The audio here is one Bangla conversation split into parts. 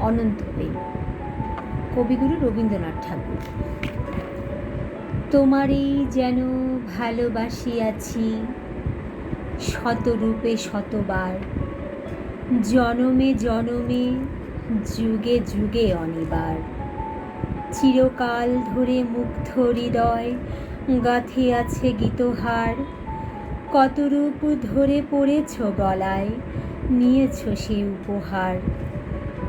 অনন্ত প্রেম। কবিগুরু রবীন্দ্রনাথ ঠাকুর। তোমারই যেন ভালোবাসিয়াছি শতরূপে শতবার, জনমে জনমে, যুগে যুগে অনিবার। চিরকাল ধরে মুগ্ধ হৃদয়, গাথে আছে গীতহার। কত রূপ ধরে পড়েছ গলায়, নিয়েছ সে উপহার।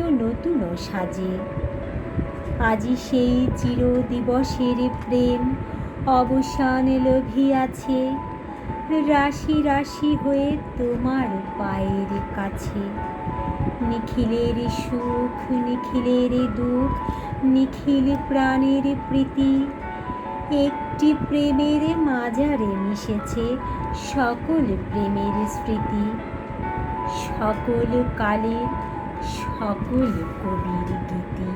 নতুন সাজে। আজি সেই চির দিবসের প্রেম অবসান লোভিয়াছে রাশি রাশি হয়ে তোমার পায়ের কাছে। নিখিলের সুখ, নিখিলের দুঃখ, নিখিল প্রাণের প্রীতি। একটি প্রেমের মাজারে মিশেছে সকল প্রেমের স্মৃতি। সকল কালের সকল কবির গীতি